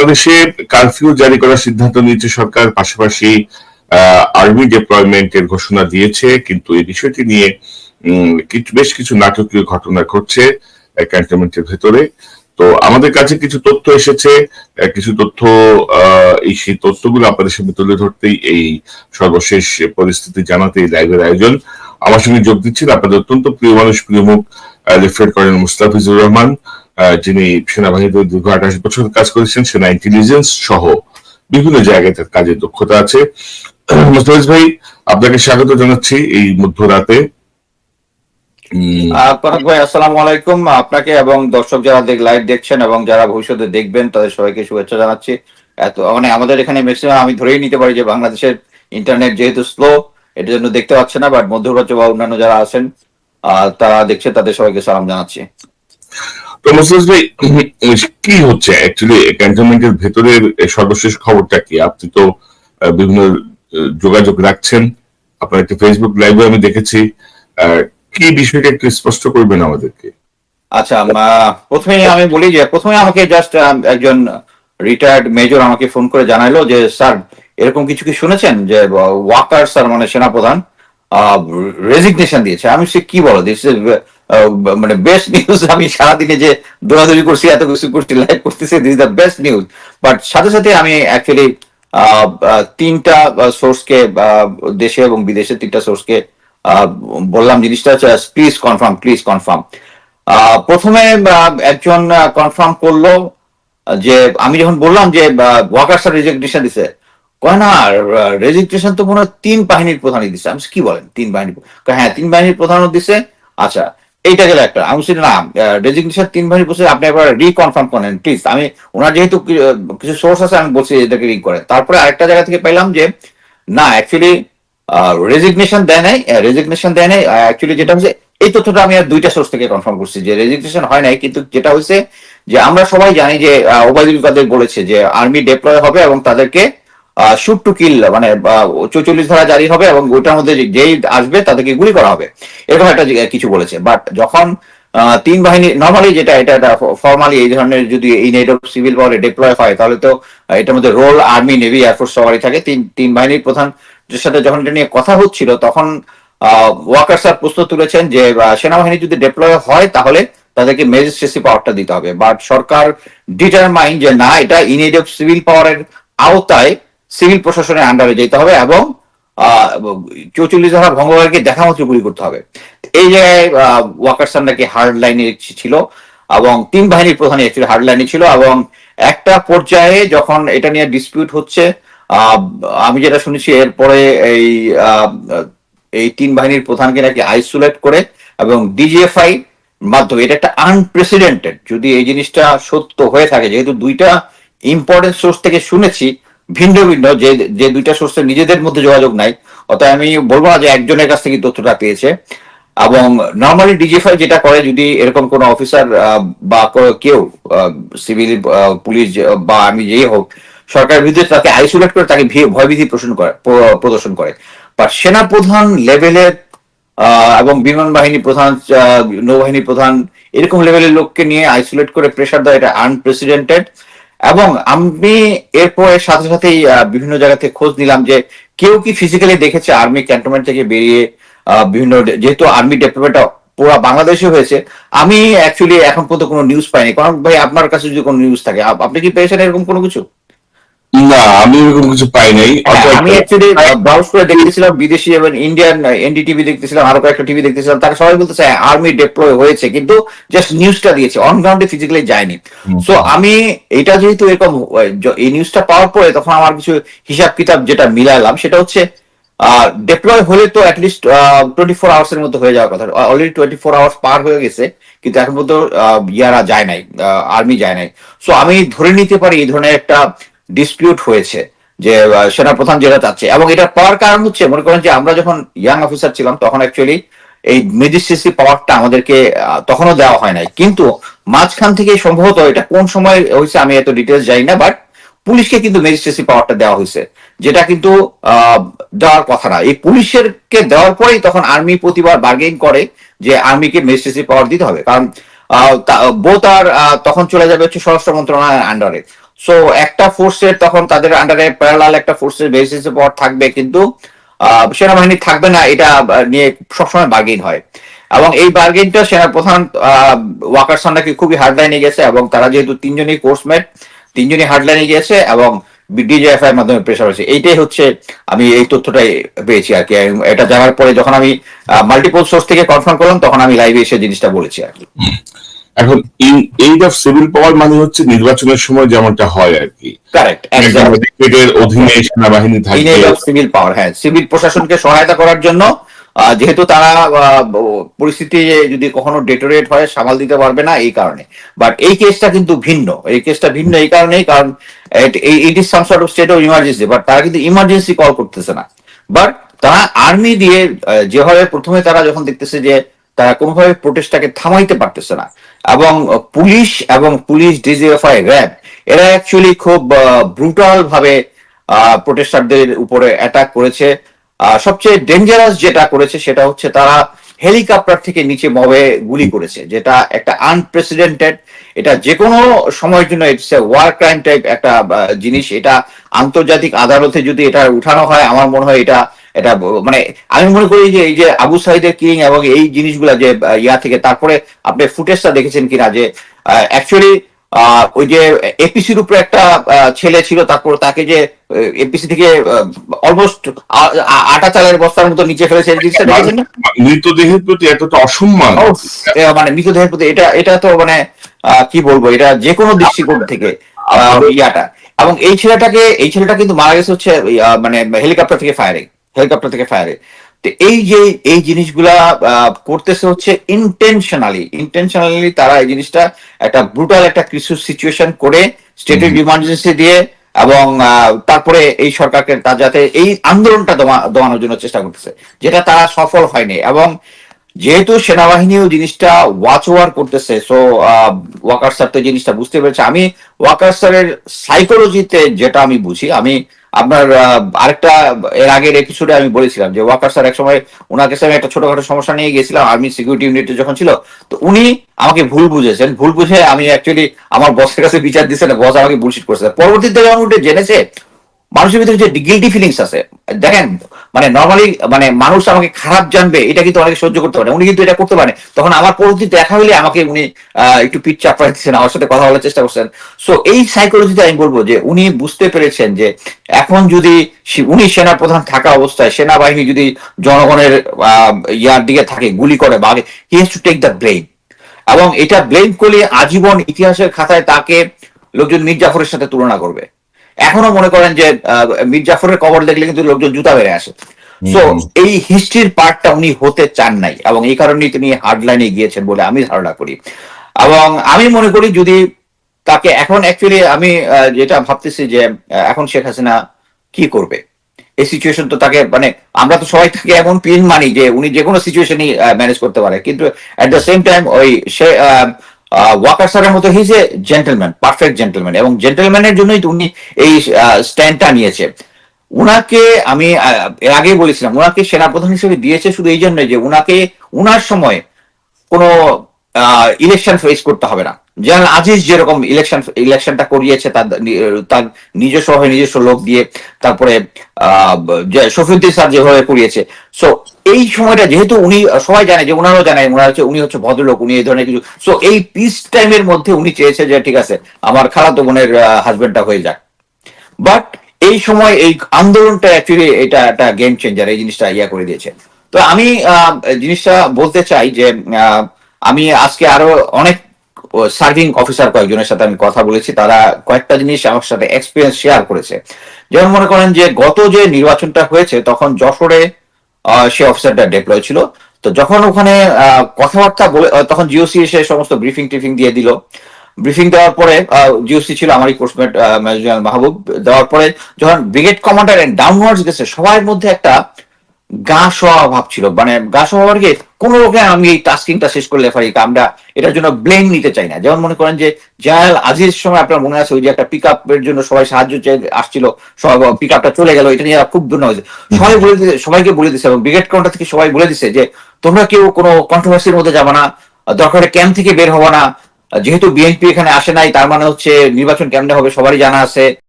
বাংলাদেশে কারফিউ জারি করার সিদ্ধান্ত নিয়েছে সরকার, পাশাপাশি আর্মি ডিপ্লয়মেন্টের ঘোষণা দিয়েছে, কিন্তু এই বিষয়টি নিয়ে বেশ কিছু নাটকীয় ঘটনা ঘটছে ক্যান্টনমেন্টের ভেতরে। তো আমাদের কাছে কিছু তথ্য এসেছে কিছু তথ্য এই সেই তথ্যগুলো আপনাদের সামনে তুলে ধরতেই এই সর্বশেষ পরিস্থিতি জানাতে এই লাইভের আয়োজন। আমার সঙ্গে যোগ দিচ্ছেন আপনাদের অত্যন্ত প্রিয় মানুষ, প্রিয় মুখ লেফটেন্যান্ট কর্নেল মুস্তাফিজুর রহমান। যিনি সেনাবাহিনীতে দীর্ঘ আঠাশ বছর কাজ করেছেন, সেনা ইন্টেলিজেন্স সহ বিভিন্ন জায়গায় তার কাজের দক্ষতা আছে। মুস্তাফিজ ভাই, আপনাকে স্বাগত জানাচ্ছি এই মধ্যরাতে। কনক ভাই, আসসালামু আলাইকুম। আপনাকে এবং দর্শক যারা দেখ লাইভ দেখছেন এবং যারা ভবিষ্যতে দেখবেন, তাদের সবাইকে শুভেচ্ছা জানাচ্ছি। এত মানে আমাদের এখানে ম্যাক্সিমাম আমি ধরেই নিতে পারি যে বাংলাদেশের ইন্টারনেট যেহেতু স্লো এটার জন্য দেখতে পাচ্ছে না বাট মধ্যপ্রাচ্য বা অন্যান্য যারা আছেন তারা দেখছে, তাদের সবাইকে সালাম জানাচ্ছি। তো মুস্তাফিজ ভাই কি হচ্ছে? অ্যাকচুয়ালি ক্যান্টনমেন্টের ভেতরের সর্বশেষ খবরটা কি? আপনি তো বিভিন্ন যোগাযোগ রাখছেন। আপনার একটা ফেসবুক লাইভে আমি দেখেছি। কি বিষয়টা একটু স্পষ্ট করবেন আমাদেরকে? আচ্ছা প্রথমে আমি বলি যে, প্রথমে আমাকে জাস্ট একজন রিটায়ার্ড মেজর আমাকে ফোন করে জানাইলো যে, স্যার, এরকম কিছু কি শুনেছেন যে ওয়াকার স্যার মানে সেনাপ্রধান রেজিগনেশন দিয়েছে? আমি সে কি বলো? দিস মানে বেস্ট নিউজ আমি সারাদিনে যে দৌড়াদৌড়ি করছি এত কিছু করছি লাইভ করতেছি this the best news but সাথে সাথে আমি অ্যাকচুয়ালি তিনটা সোর্সকে দেশে এবং বিদেশে তিনটা সোর্সকে বললাম। জিনিসটা প্লিজ কনফার্ম প্লিজ কনফার্ম প্রথমে একজন কনফার্ম করল যে আমি যখন বললাম যে ওয়াকার স্যার রেজিগনেশন দিছে কয় না রেজিগনেশন তো মনে হয় তিন বাহিনীর প্রধানই দিছে। আমি কি বলেন? তিন বাহিনী কয়, হ্যাঁ তিন বাহিনীর প্রধানও দিছে। আচ্ছা এইটা গেল একটা। আমি বলছি, না রেজিগনেশন তিন বাহিনীর প্রধান আপনি একবার রিকনফার্ম করেন প্লিজ আমি, ওনার যেহেতু কিছু সোর্স আছে, আমি বলছি এটাকে রিক করেন। তারপরে আরেকটা জায়গা থেকে পাইলাম যে, না অ্যাকচুয়ালি রেজিগনেশন দেয় নাই রেজিগনেশন দেয় নাই অ্যাকচুয়ালি যেটা হচ্ছে এই তথ্যটা আমি আর দুইটা সোর্স থেকে কনফার্ম করছি যে রেজিগনেশন হয় নাই, কিন্তু যেটা হয়েছে যে আমরা সবাই জানি যে ওবায়দুল কাদের বলেছে যে আর্মি ডেপ্লয় হবে এবং তাদেরকে শুট টু কিল মানে চৌচল্লিশ ধারা জারি হবে এবং ওইটার মধ্যে যেই আসবে তাদেরকে গুলি করা হবে। এরকম একটা কিছু বলেছে। বাট যখন তিন বাহিনী নর্মালি যেটা এটা ফর্মালি এই ধরনের যদি এই নেট অফ সিভিল পাওয়ারে ডিপ্লয় হয়, তাহলে তো এটার মধ্যে রোল আর্মি নেভি এয়ারফোর্স সবারই থাকে। তিন তিন বাহিনীর প্রধান সাথে যখন এটা নিয়ে কথা হচ্ছিল, তখন ওয়াকার স্যার প্রশ্ন তুলেছেন যে সেনাবাহিনী যদি ডিপ্লয় হয়, তাহলে তাদেরকে ম্যাজিস্ট্রেসি পাওয়ারটা দিতে হবে। বাট সরকার ডিটারমাইন যে না, এটা ইনিড অফ সিভিল পাওয়ারের আওতায় সিভিল প্রশাসনের আন্ডারে যেতে হবে এবং চৌচল্লিশ ধারা ভঙ্গকারীকে দেখা মাত্র গুলি করতে হবে। এই জায়গায় আহ, ওয়াকার স্যার নাকি হার্ড লাইনে ছিল এবং তিন বাহিনীর প্রধান অ্যাকচুয়ালি হার্ড লাইনে ছিল এবং একটা পর্যায়ে যখন এটা নিয়ে ডিসপিউট হচ্ছে আমি যেটা শুনেছি এরপরে এই এই তিন বাহিনীর প্রধানকে নাকি আইসোলেট করে এবং ডিজিএফআই মাধ্যমে এটা একটা আনপ্রেসিডেন্টেড যদি এই জিনিসটা সত্য হয়ে থাকে যেহেতু দুইটা ইম্পর্টেন্ট সোর্স থেকে শুনেছি ভিন্ন ভিন্ন যে যে দুইটা সোর্সের নিজেদের মধ্যে যোগাযোগ নাই অতএব আমি বলব না যে একজনের কাছ থেকে তথ্যটা পেয়েছে। এবং নর্মালি ডিজিএফআই যেটা করে যদি এরকম কোনো অফিসার বা কেউ সিভিল পুলিশ বা আমি যেই হোক সরকারের বিরুদ্ধে তাকে আইসোলেট করে তাকে ভয়ভীতি প্রদর্শন করে প্রদর্শন করে। বা সেনাপ্রধান লেভেলের আহ, এবং বিমান বাহিনী প্রধান নৌবাহিনী প্রধান এরকম লেভেলের লোককে নিয়ে আইসোলেট করে প্রেশার দেওয়া এটা আনপ্রেসিডেন্টেড এবং আমি এরপরে সাথে সাথেই বিভিন্ন জায়গাতে খোঁজ নিলাম যে কেউ কি ফিজিক্যালি দেখেছে আর্মি ক্যান্টনমেন্ট থেকে বেরিয়ে বিভিন্ন যেহেতু আর্মি ডেভেলপমেন্টটা পুরো বাংলাদেশে হয়েছে, আমি অ্যাকচুয়ালি এখন পর্যন্ত কোনো নিউজ পাইনি। কারণ ভাই, আপনার কাছে যদি কোনো নিউজ থাকে আপনি কি পেয়েছেন এরকম কোনো কিছু? না আমি এরকম কিছু পাই নাই। হ্যাঁ, আমি অ্যাকচুয়ালি ব্রাউজ করে দেখতেছিলাম বিদেশি এবং ইন্ডিয়ান এনডিটিভি দেখতেছিলাম আরও কয়েকটা টিভি দেখতেছিলাম তারা সবাই বলতেছে আর্মি ডিপ্লয় হয়েছে। কিন্তু জাস্ট নিউজটা দিয়েছে অন গ্রাউন্ডে ফিজিক্যালি যায়নি। সো আমি এটা যেহেতু এরকম এই নিউজটা পাওয়ার পরে তখন আমার কিছু হিসাব কিতাব যেটা মিলালাম সেটা হচ্ছে ডিপ্লয় হলে তো অ্যাটলিস্ট টোয়েন্টি ফোর আওয়ার্স এর মধ্যে হয়ে যাওয়ার কথা। অলরেডি টোয়েন্টি ফোর আওয়ার্স পার হয়ে গেছে কিন্তু এখন পর্যন্ত ইয়ারা যায় নাই আর্মি যায় নাই। সো আমি ধরে নিতে পারি এই ধরনের একটা ডিসপিউট হয়েছে যে সেনাপ্রধান যেটা চাচ্ছে। এবং এটা পাওয়ার কারণ হচ্ছে, মনে করেন যে আমরা যখন ইয়াং অফিসার ছিলাম, তখন অ্যাকচুয়ালি এই ম্যাজিস্ট্রেসি পাওয়ারটা আমাদেরকে তখনও দেওয়া হয় নাই। কিন্তু মাঝখান থেকে সম্ভবত এটা কোন সময় হয়েছে আমি এত ডিটেলস জানি না বাট পুলিশকে কিন্তু ম্যাজিস্ট্রেসি পাওয়ারটা দেওয়া হয়েছে। যেটা কিন্তু দেওয়ার কথা না। এই পুলিশের কে দেওয়ার পরেই তখন আর্মি প্রতিবার বার্গেন করে যে আর্মিকে ম্যাজিস্ট্রেসি পাওয়ার দিতে হবে। কারণ বোথ আর তখন চলে যাবে হচ্ছে স্বরাষ্ট্র মন্ত্রণালয়ের আন্ডারে সো একটা ফোর্সের তখন তাদের আন্ডারে প্যারালাল একটা ফোর্সের বেসিসে পাওয়ার থাকবে কিন্তু সেনাবাহিনী থাকবে না, এটা নিয়ে সবসময় বার্গেন হয়। এবং এই বার্গেনটা সেনা প্রধান ওয়াকার সান্নাকে খুবই হার্ডলাইনে গেছে এবং তারা যেহেতু তিনজনই কোর্সমেট তিনজনই হার্ডলাইনে গিয়েছে এবং ডিজিএফআই এর মাধ্যমে প্রেশার হয়েছে। এইটাই হচ্ছে আমি এই তথ্যটাই পেয়েছি আর কি। এটা জানার পরে যখন আমি মাল্টিপল সোর্স থেকে কনফার্ম করলাম, তখন আমি লাইভে এসে জিনিসটা বলেছি আর কি। এখন এইড অফ সিভিল পাওয়ার মানে হচ্ছে নির্বাচনের সময় যেমনটা হয় আর কি। কারেক্ট অধীনে সেনাবাহিনী থাকবে। সিভিল পাওয়ার হ্যাঁ সিভিল প্রশাসনকে সহায়তা করার জন্য যেহেতু তারা পরিস্থিতি যদি কখনো ডেটোরেট হয় সামাল দিতে পারবে না এই কারণে। বাট এই কেসটা কিন্তু ভিন্ন এই কেসটা ভিন্ন এই কারণেই কারণ it is some sort of state of emergency but তারা কিন্তু ইমার্জেন্সি কল করতেছে না। বাট তারা আর্মি দিয়ে যেভাবে প্রথমে তারা যখন দেখতেছে যে তারা কোনোভাবে প্রোটেস্টটাকে থামাইতে পারতেছে না। এবং পুলিশ এবং পুলিশ ডিজিএফআই র্যাব, এরা অ্যাকচুয়ালি খুব ব্রুটাল ভাবে প্রোটেস্টারদের উপরে অ্যাটাক করেছে। সবচেয়ে ডেঞ্জারাস যেটা করেছে সেটা হচ্ছে তারা হেলিকপ্টার থেকে নিচে মবে গুলি করেছে, যেটা একটা আনপ্রেসিডেন্টেড এটা যে কোনো সময়ের জন্য ইটস ওয়ার ক্রাইম টাইপ একটা জিনিস। এটা আন্তর্জাতিক আদালতে যদি এটা উঠানো হয়, আমার মনে হয় এটা এটা মানে আমি মনে করি যে এই যে আবু সাইদের কিং এবং এই জিনিসগুলা যে ইয়া থেকে তারপরে আপনি ফুটেজটা দেখেছেন কিনা যে অ্যাকচুয়ালি ওই যে এপিসির উপরে একটা ছেলে ছিল তারপর তাকে যে এপিসি থেকে অলমোস্ট আটা চালের বস্তার মতো নিচে ফেলেছে মৃতদেহের প্রতি এতটা অসম্মান। মানে মৃতদেহের প্রতি এটা এটা তো মানে কি বলব এটা যে কোনো দৃষ্টিকোণ থেকে আহ, ইয়াটা। এবং এই ছেলেটাকে এই ছেলেটা কিন্তু মারা গেছে হচ্ছে মানে হেলিকপ্টার থেকে ফায়ারে হেলিকপ্টার থেকে ফায়ারে তো এই যে এই জিনিসগুলা করতেছে হচ্ছে ইন্টেনশনালি ইন্টেনশনালি তারা এই জিনিসটা একটা ব্রুটাল একটা কিছু সিচুয়েশন করে স্টেট অফ ইমার্জেন্সি দিয়ে এবং তারপরে এই সরকারকে তা যাতে এই আন্দোলনটা দমা- দমানোর জন্য চেষ্টা করতেছে যেটা তারা সফল হয়নি। এবং যেহেতু সেনাবাহিনীও জিনিসটা ওয়াচ ওয়ার করতেছে সো ওয়াকার স্যার তো জিনিসটা বুঝতে পেরেছে। আমি ওয়াকার স্যারের সাইকোলজিতে যেটা আমি বুঝি আমি আপনার আরেকটা, এর আগের এপিসোডে আমি বলেছিলাম যে ওয়াকার স্যার এক সময় ওনাকে আমি একটা ছোটখাটো সমস্যা নিয়ে গেছিলাম আর্মি সিকিউরিটি ইউনিটে যখন ছিল, তো উনি আমাকে ভুল বুঝেছেন। ভুল বুঝে আমি অ্যাকচুয়ালি আমার বসের কাছে বিচার দিয়েছেন বস আমাকে বুলশিট করেছে। পরবর্তীতে যখন উঠে জেনেছে মানুষের ভিতরে যে গিলটি ফিলিংস আছে, দেখেন মানে নর্মালি মানে মানুষ আমাকে খারাপ জানবে, এটা কিন্তু অনেকে সহ্য করতে পারে উনি কিন্তু এটা করতে পারে তখন আমার পরবর্তী দেখা হলে আমাকে উনি একটু পিঠ চাপড়া দিচ্ছেন, আমার সাথে কথা বলার চেষ্টা করছেন। সো এই সাইকোলজিতে আমি বলব যে, উনি বুঝতে পেরেছেন যে, এখন যদি উনি সেনা প্রধান থাকা অবস্থায়, সেনাবাহিনী যদি জনগণের ইয়ার দিকে থাকে, গুলি করে বা he has to take the blame এবং এটা ব্লেম করলে আজীবন ইতিহাসের খাতায় তাকে লোকজন মীর জাফরের সাথে তুলনা করবে। এখনও মনে করেন যে মীর জাফরের কবর দেখলে কিন্তু লোকজন জুতা বেড়ে আসে। সো এই হিস্ট্রির পার্টটা উনি হতে চান নাই এবং এই কারণেই তিনি হার্ড লাইনে গিয়েছেন বলে আমি ধারণা করি। এবং আমি মনে করি যদি তাকে এখন অ্যাকচুয়ালি আমি যেটা ভাবতেছি যে এখন শেখ হাসিনা কি করবে? এই সিচুয়েশন তো তাকে মানে আমরা তো সবাই তাকে এমন পিন মানি যে উনি যে কোনো সিচুয়েশনই ম্যানেজ করতে পারে। কিন্তু অ্যাট দ্য সেম টাইম ওই সে ওয়াকার স্যারের মতো his a gentleman perfect gentleman এবং জেন্টেলম্যানের জন্যই উনি এই স্ট্যান্ডটা নিয়েছে। উনাকে আমি এর আগেই বলেছিলাম, উনাকে সেনাপ্রধান হিসেবে দিয়েছে শুধু এই জন্য যে উনাকে, উনার সময় কোনো ইলেকশন ফেস করতে হবে না। জেনারেল আজিজ যেরকম ইলেকশন ইলেকশনটা করিয়েছে, তার নিজস্ব হয়ে নিজস্ব লোক দিয়ে তারপরে শফিউদ্দিন স্যার যেভাবে করিয়েছে। সো এই সময়টা যেহেতু উনি, সবাই জানে যে, উনারও জানে, উনার হচ্ছে, উনি হচ্ছে ভদ্রলোক, উনি এই ধরনের কিছু। সো এই পিস টাইমের মধ্যে উনি চেয়েছে যে, ঠিক আছে, আমার খালাতো বোনের হাজবেন্ডটা হয়ে যাক। বাট এই সময় এই আন্দোলনটা অ্যাকচুয়ালি এটা একটা গেম চেঞ্জার এই জিনিসটা ইয়া করে দিয়েছে। তো আমি জিনিসটা বলতে চাই যে আমি আজকে আরও অনেক সার্ভিং অফিসার কয়েকজনের সাথে আমি কথা বলেছি, তারা কয়েকটা জিনিস আমার সাথে এক্সপিরিয়েন্স শেয়ার করেছে। যেমন মনে করেন যে গত যে নির্বাচনটা হয়েছে, তখন যশোরে সে অফিসারটা ডেপ্লয় ছিল। তো যখন ওখানে কথাবার্তা বলে তখন জিওসি এসে সমস্ত ব্রিফিং টিফিং দিয়ে দিল। ব্রিফিং দেওয়ার পরে জিওসি ছিল আমারই কোর্সমেট মেজর মাহবুব দেওয়ার পরে যখন ব্রিগেড কমান্ডার এন্ড ডাউনওয়ার্ডস গেছে, সবার মধ্যে একটা গা শোয়া ভাব ছিল। মানে গা কি? কোন রকম আমি এই টাস্কিংটা শেষ করলে পারি আমরা এটার জন্য ব্লেম নিতে চাই না। যেমন মনে করেন যে জেনারেল আজিজ সময় আপনার মনে আছে ওই যে একটা পিক এর জন্য সবাই সাহায্য চেয়ে আসছিল পিক আপটা চলে গেল। এটা নিয়ে খুব দুর্ন হয়েছে। সবাই বলে দিয়েছে সবাইকে বলে দিচ্ছে এবং ব্রিগেড কাউন্টার থেকে সবাই বলে দিছে যে তোমরা কেউ কোনো কন্ট্রোভার্সির মধ্যে যাবে না। দরকার ক্যাম্প থেকে বের হব না। যেহেতু বিএনপি এখানে আসে নাই তার মানে হচ্ছে নির্বাচন কেমনে হবে সবারই জানা আছে।